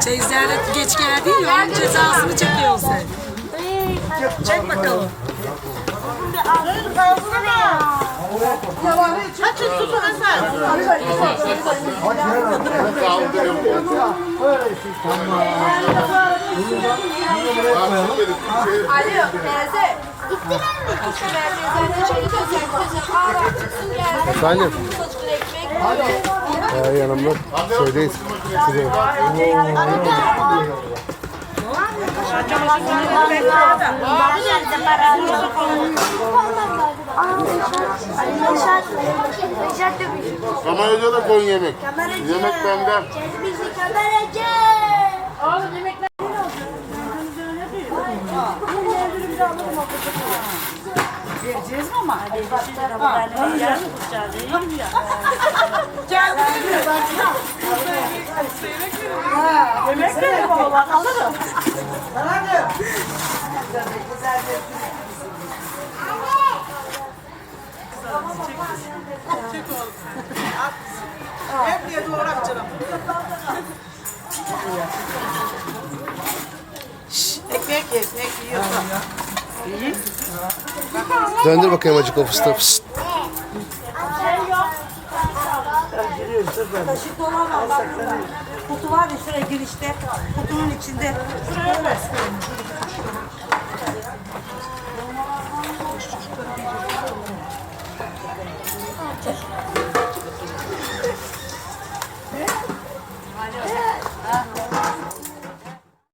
Çeyizlerle geç geldin ya onun cezasını çekiyorsun sen. Çek bakalım. Alo teyze. Gittiler mi? Gittiler teyze. Şöyle göster göster. Kahvaltı çıksın gelsin. Efendim? Ee, yanımda şeydeyiz. Şurada. Kameracıya da koyun yemek. Yemek benden. Bizi kameracı. Hep Şş, ekmek ekmek yiyorsa. İyi. Döndür bakayım acık o fıstığı. Fıst. Taşık olamam bak burada. Kutu var ya şuraya girişte. Kutunun içinde. Şuraya ver. Thank you. Ah.